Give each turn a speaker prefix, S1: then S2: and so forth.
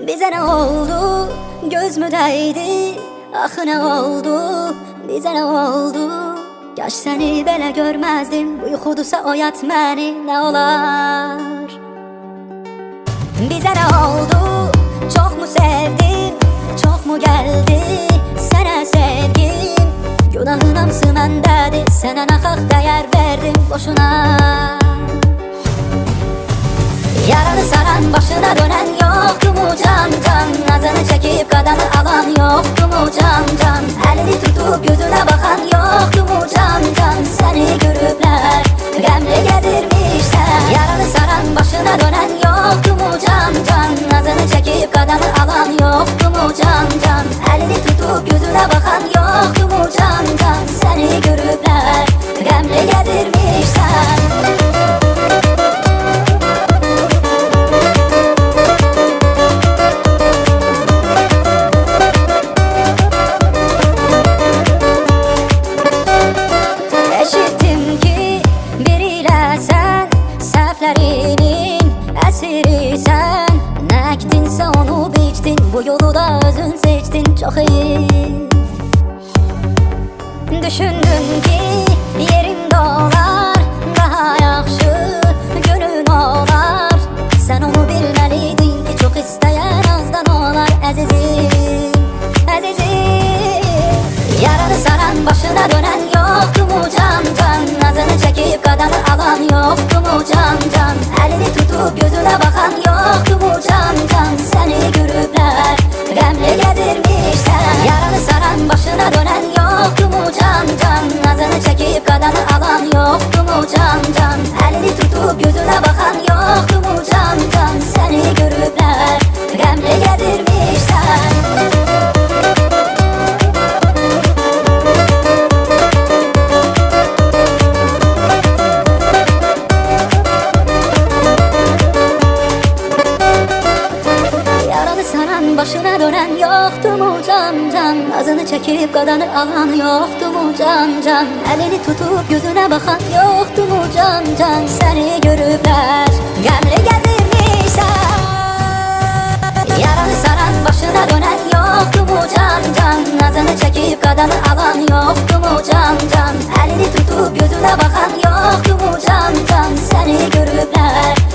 S1: Bize ne oldu? Göz mü değdi? Ah ne oldu? Bize ne oldu? Yaş seni belə görməzdim Uyxudusa oyat məni nə olar? Bize ne oldu? Çok mu sevdim? Çok mu geldi? Sana sevgim Günahın hamısı məndədir Sənə naxaq dəyər verdim boşuna yoktu mu əsirisən Nəkdinsə onu biçdin Bu yolu da özün seçdin Çox iyi Düşündüm ki yerim dolar. Daha yaxşı günün olar. Sən onu bilməliydin ki Çox istəyən azdan olar. Əzizim, əzizim Yaranı saran başına dönen yoktu mu can can Nazını çekip kadını alan yoktu mu can can Gözüne bakan yoktu mu can can Seni görüpler. Gemle gezdirmişler Yaranı saran başına dönen yoktu mu can can Nazını çekip kadını alan yoktu mu can can Saran başına dönen yoktu mu can can? Nazını çekip kadını alan yoktu mu can can? Elini tutup gözüne bakan yoktu mu can can? Seni görüpler gemle gezirmişler Yaranı saran başına dönen yoktu mu can can? Nazını çekip kadını alan yoktu mu can can? Elini tutup gözüne bakan yoktu mu can can? Seni görüpler